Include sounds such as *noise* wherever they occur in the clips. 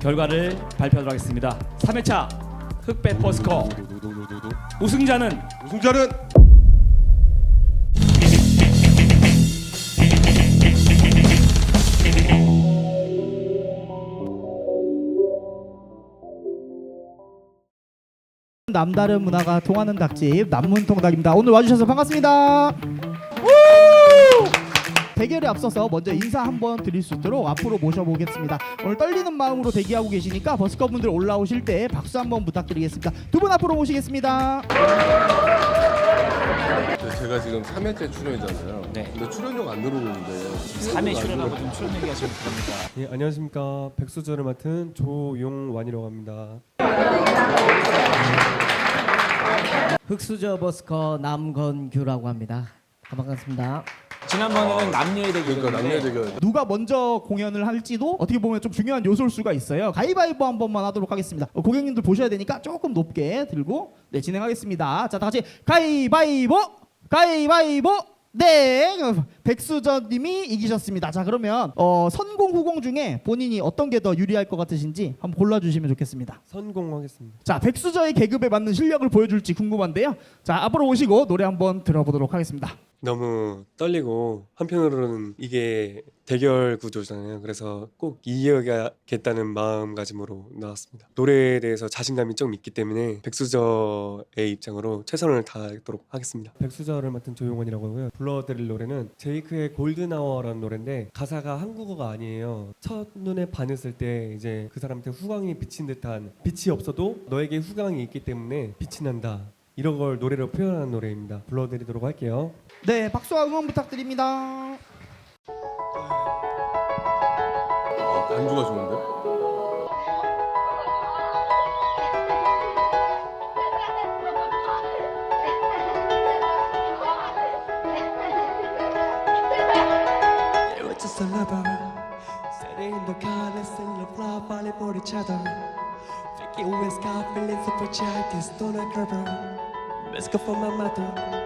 결과를 발표하도록 하겠습니다. 3회차 흑백 버스커 우승자는 우승자는 남다른 문화가 통하는 닭집 남문통닭입니다. 오늘 와주셔서 반갑습니다. 우! 대결에 앞서서 먼저 인사 한번 드릴 수 있도록 앞으로 모셔보겠습니다. 오늘 떨리는 마음으로 대기하고 계시니까 버스커 분들 올라오실 때 박수 한번 부탁드리겠습니다. 두 분 앞으로 모시겠습니다. 네, 제가 지금 3회째 출연이잖아요. 네. 근데 출연료가 안 들어오고 있는데 3회 출연하고 좀 출연 얘기하시면 됩니다. 예, 안녕하십니까 백수저를 맡은 조용완이라고 합니다. 흑수저 버스커 남건규라고 합니다. 반갑습니다. 지난번에는 남녀의 대결이었는데 그러니까 남녀 대결 누가 먼저 공연을 할지도 어떻게 보면 좀 중요한 요소일 수가 있어요. 가위바위보 한 번만 하도록 하겠습니다. 어, 고객님들 보셔야 되니까 조금 높게 들고 네 진행하겠습니다. 자, 다 같이 가위바위보, 가위바위보. 네, 백수저님이 이기셨습니다. 자, 그러면 어, 선공 후공 중에 본인이 어떤 게 더 유리할 것 같으신지 한번 골라주시면 좋겠습니다. 선공하겠습니다. 자, 백수저의 계급에 맞는 실력을 보여줄지 궁금한데요. 자, 앞으로 오시고 노래 한번 들어보도록 하겠습니다. 너무 떨리고 한편으로는 이게 대결 구조잖아요. 그래서 꼭 이겨야겠다는 마음가짐으로 나왔습니다. 노래에 대해서 자신감이 좀 있기 때문에 백수저의 입장으로 최선을 다하도록 하겠습니다. 백수저를 맡은 조용원이라고 하고요. 불러드릴 노래는 제이크의 골든아워라는 노래인데 가사가 한국어가 아니에요. 첫 눈에 반했을 때 이제 그 사람한테 후광이 비친 듯한 빛이 없어도 너에게 후광이 있기 때문에 빛이 난다. 이런 걸 노래로 표현하는 노래입니다. 불러드리도록 할게요. 네, 박수와 응원 부탁드립니다. 아, 반주가 좋은데? They were just a lover Sitting in the car, listening to fly, falling for each other Vicky always got feelings of projecting stoner cover Let's go for my mother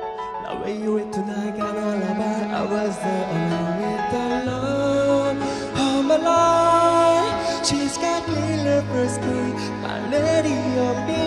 Where you with tonight, got all about I was there alone with the love of my life She's got first key My lady of beaming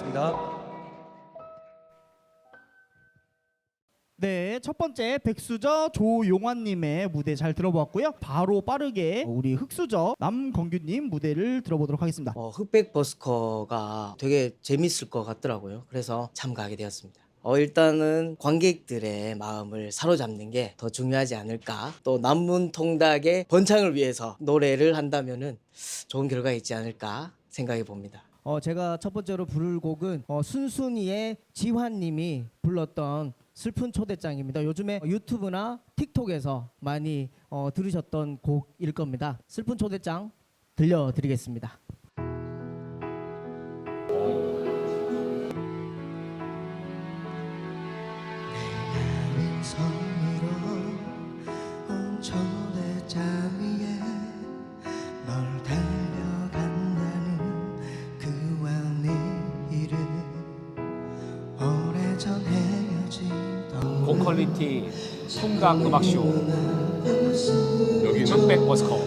골든아워였습니다. 네, 첫 번째 백수저 조용환님의 무대 잘 들어보았고요. 바로 빠르게 우리 흑수저 남건규님 무대를 들어보도록 하겠습니다. 어, 흑백 버스커가 되게 재밌을 것 같더라고요. 그래서 참가하게 되었습니다. 어, 일단은 관객들의 마음을 사로잡는 게 더 중요하지 않을까. 또 남문 통닭의 번창을 위해서 노래를 한다면은 좋은 결과가 있지 않을까 생각해 봅니다. 어, 제가 첫 번째로 부를 곡은 어, 순순이의 지환님이 불렀던 슬픈 초대장입니다. 요즘에 유튜브나 틱톡에서 많이 어, 들으셨던 곡일 겁니다. 슬픈 초대장 들려드리겠습니다. 퀄리티 통각 음악쇼. 여기는 흑백 버스커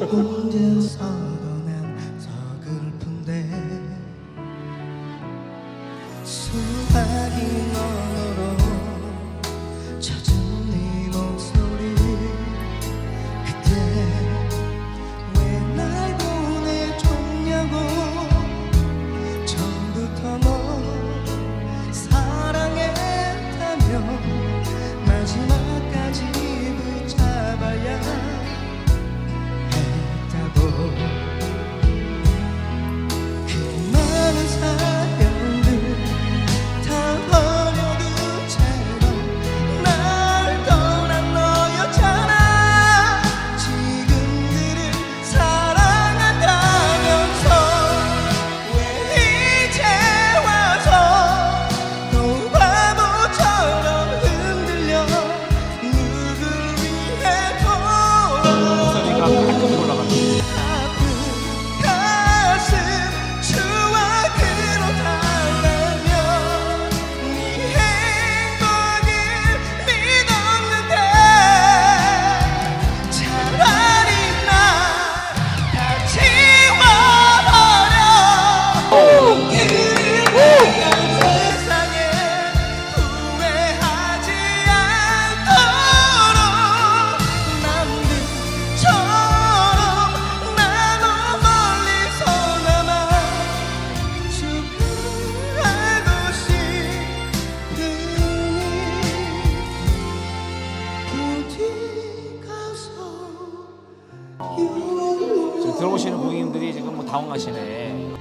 들어오시는 고객님들이 지금 뭐 당황하시네.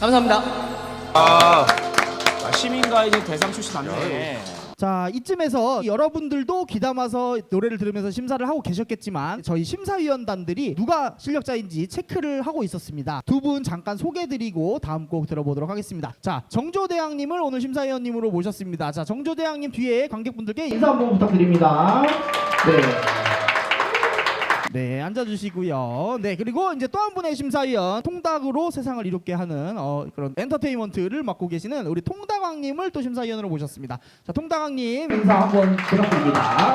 감사합니다. 아, 시민가이드 대상 출신 맞네. 자 이쯤에서 여러분들도 귀담아서 노래를 들으면서 심사를 하고 계셨겠지만 저희 심사위원단들이 누가 실력자인지 체크를 하고 있었습니다. 두 분 잠깐 소개드리고 다음 곡 들어보도록 하겠습니다. 자 정조대왕님을 오늘 심사위원님으로 모셨습니다. 자 정조대왕님 뒤에 관객분들께 인사 한번 부탁드립니다. 네. 네, 앉아주시고요. 네, 그리고 이제 또 한 분의 심사위원 통닭으로 세상을 이롭게 하는 어, 그런 엔터테인먼트를 맡고 계시는 우리 통닭왕님을 또 심사위원으로 모셨습니다. 자, 통닭왕님 인사 한번 부탁드립니다.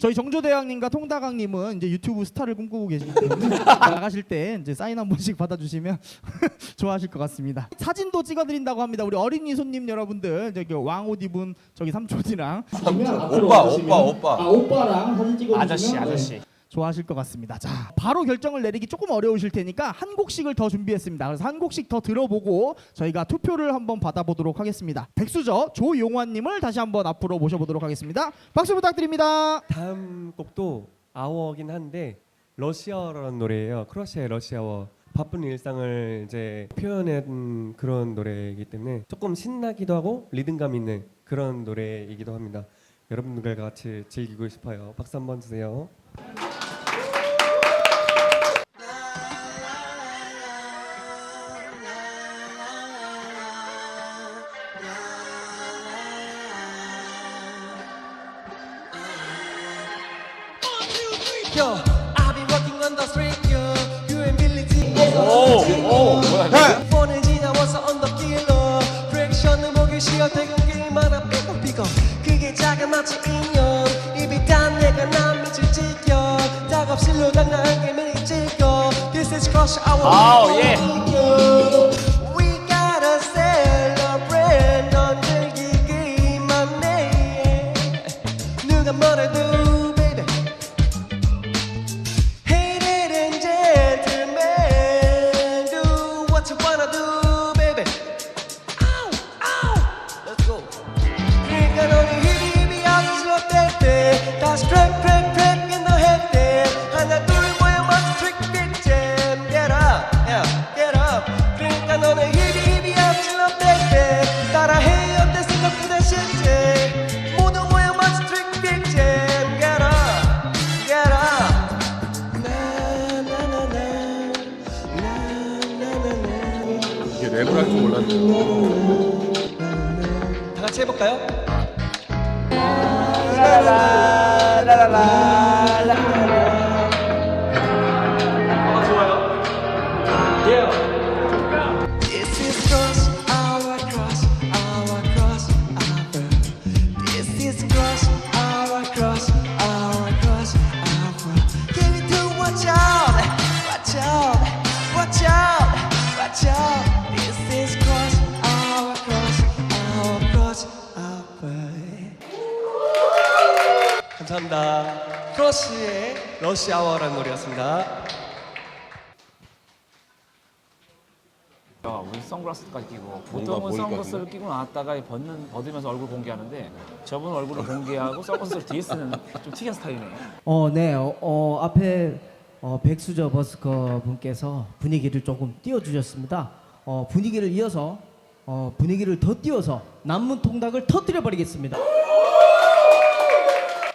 저희 정조대왕님과 통닭왕님은 이제 유튜브 스타를 꿈꾸고 계시기 때문에 *laughs* 나가실 때 이제 사인 한 번씩 받아주시면 *laughs* 좋아하실 것 같습니다. 사진도 찍어드린다고 합니다. 우리 어린이 손님 여러분들 저기 왕옷 입은 저기 삼촌이랑 오빠, 오빠, 오빠. 아 오빠랑 사진 찍어주시면 아저씨, 네, 아저씨. 좋아하실 것 같습니다. 자, 바로 결정을 내리기 조금 어려우실 테니까 한 곡씩을 더 준비했습니다. 그래서 한 곡씩 더 들어보고 저희가 투표를 한번 받아보도록 하겠습니다. 백수저 조용환님을 다시 한번 앞으로 모셔보도록 하겠습니다. 박수 부탁드립니다. 다음 곡도 아워긴 한데 러시아어라는 노래예요. 크로아시아의 러시아어. 바쁜 일상을 이제 표현한 그런 노래이기 때문에 조금 신나기도 하고 리듬감 있는 그런 노래이기도 합니다. 여러분들과 같이 즐기고 싶어요. 박수 한번 주세요. 인연 입이 단 내가 난 미칠 지겨 작업실로 당당한 게임을 즐겨 This is crush our 아우, 예. We 랩을 할 줄 몰랐네요. 다 같이 해볼까요? This 크러쉬의 러시아워라는 노래였습니다. 야, 우리 선글라스까지 끼고 보통은 선글라스를 끼고 나왔다가 벗는 벗으면서 얼굴 공개하는데 저분 얼굴을 공개하고 선글라스를 뒤에 쓰는 좀 특이한 스타일이네. 어, 네. 어, 어, 앞에 어, 백수저 버스커 분께서 분위기를 조금 띄워주셨습니다. 어, 분위기를 이어서 어, 분위기를 더 띄워서 남문 통닭을 터뜨려 버리겠습니다.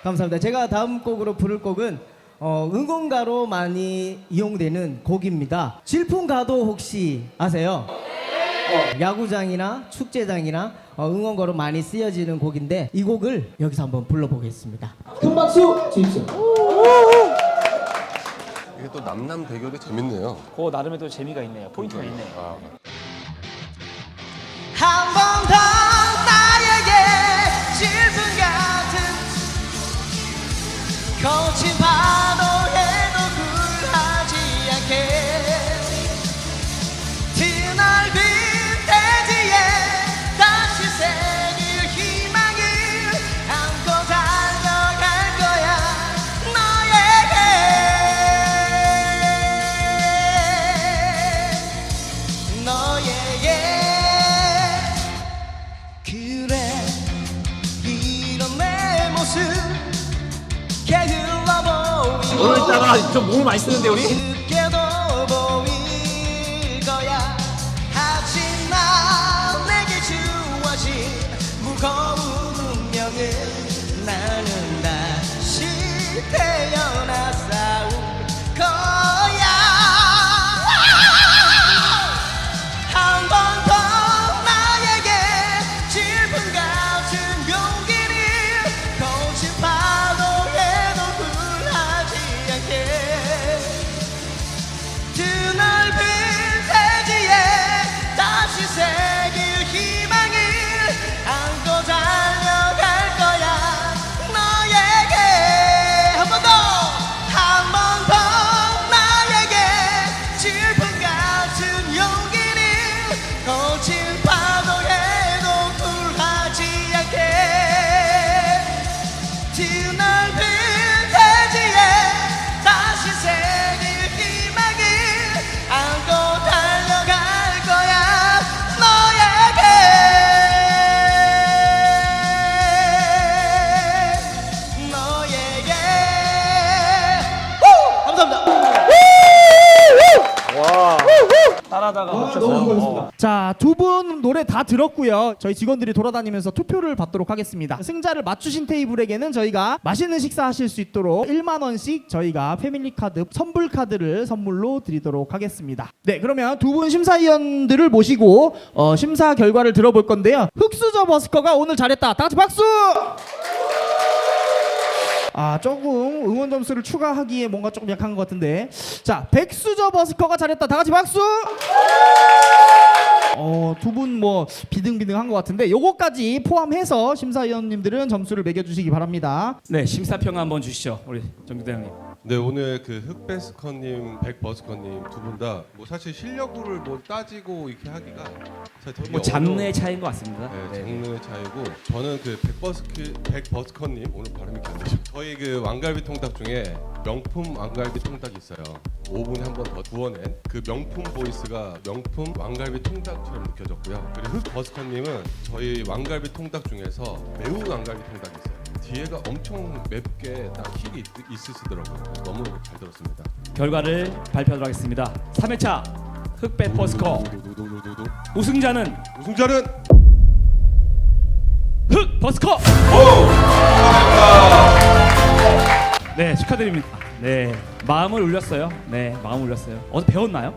감사합니다. 제가 다음 곡으로 부를 곡은 어, 응원가로 많이 이용되는 곡입니다. 질풍가도 혹시 아세요? 어, 야구장이나 축제장이나 어, 응원가로 많이 쓰여지는 곡인데 이 곡을 여기서 한번 불러보겠습니다. 큰 박수 주십시오. 이게 또 남남 대결이 재밌네요. 그 나름의 또 재미가 있네요. 포인트가 있네. 아, 한번 많이 쓰는데 우리? 하지만 내게 주어진 무거운 운명은 나 따라다가 멈췄어요. 자, 두 분 노래 다 들었고요. 저희 직원들이 돌아다니면서 투표를 받도록 하겠습니다. 승자를 맞추신 테이블에게는 저희가 맛있는 식사 하실 수 있도록 1만 원씩 저희가 패밀리 카드 선불 카드를 선물로 드리도록 하겠습니다. 네, 그러면 두 분 심사위원들을 모시고 어, 심사 결과를 들어볼 건데요. 흑수저 버스커가 오늘 잘했다. 다 같이 박수! 아 조금 응원 점수를 추가하기에 뭔가 조금 약한 것 같은데. 자 백수저 버스커가 잘했다. 다 같이 박수! 어두 분 뭐 비등비등한 것 같은데 요거까지 포함해서 심사위원님들은 점수를 매겨주시기 바랍니다. 네 심사평 한번 주시죠 우리 정규대장님. 네 오늘 그 흑베스커님, 백버스커님 두 분 다 뭐 사실 실력을 뭐 따지고 이렇게 하기가 사실 되게 뭐 장르의 차이인 것 같습니다. 네, 네. 장르의 차이고 저는 그 백버스크 백버스커님 오늘 발음이 안 되죠. 저희 그 왕갈비 통닭 중에 명품 왕갈비 통닭이 있어요. 오븐에 한 번 더 구워낸 그 명품 보이스가 명품 왕갈비 통닭처럼 느껴졌고요. 그리고 흑버스커님은 저희 왕갈비 통닭 중에서 매운 왕갈비 통닭이 있어요. 뒤에가 엄청 맵게 딱 있, 있으시더라고요. 너무 잘 들었습니다. 결과를 발표하도록 하겠습니다. 3회차 흑백 버스커 두두두두두두. 우승자는 우승자는 흑 버스커. 네 축하드립니다. 네 마음을 울렸어요. 네 마음을 울렸어요. 어디 배웠나요?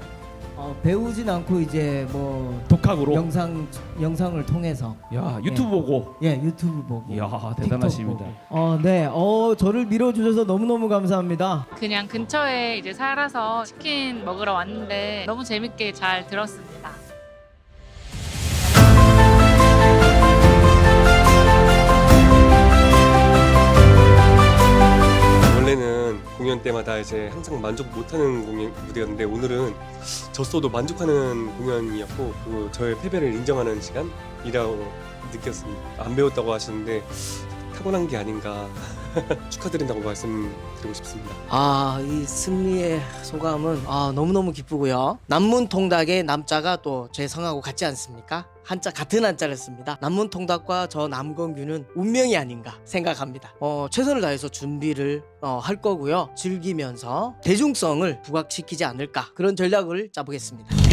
어, 배우진 않고 이제 뭐 독학으로. 영상 영상을 통해서 야 유튜브 보고. 예 유튜브 보고 이야 틱톡 대단하십니다. 보고. 어, 네. 어, 저를 밀어주셔서 너무너무 감사합니다. 그냥 근처에 이제 살아서 치킨 먹으러 왔는데 너무 재밌게 잘 들었습니다. 공연 때마다 이제 항상 만족 못하는 공연 무대였는데 오늘은 졌어도 만족하는 공연이었고 그리고 저의 패배를 인정하는 시간이라고 느꼈습니다. 안 배웠다고 하시는데 타고난 게 아닌가 *laughs* 축하드린다고 말씀드리고 싶습니다. 아, 이 승리의 소감은 아, 너무너무 기쁘고요. 남문통닭의 남자가 또 제 성하고 같지 않습니까? 한자 같은 한자를 씁니다. 남문통닭과 저 남건규는 운명이 아닌가 생각합니다. 어, 최선을 다해서 준비를 어, 할 거고요. 즐기면서 대중성을 부각시키지 않을까 그런 전략을 짜보겠습니다.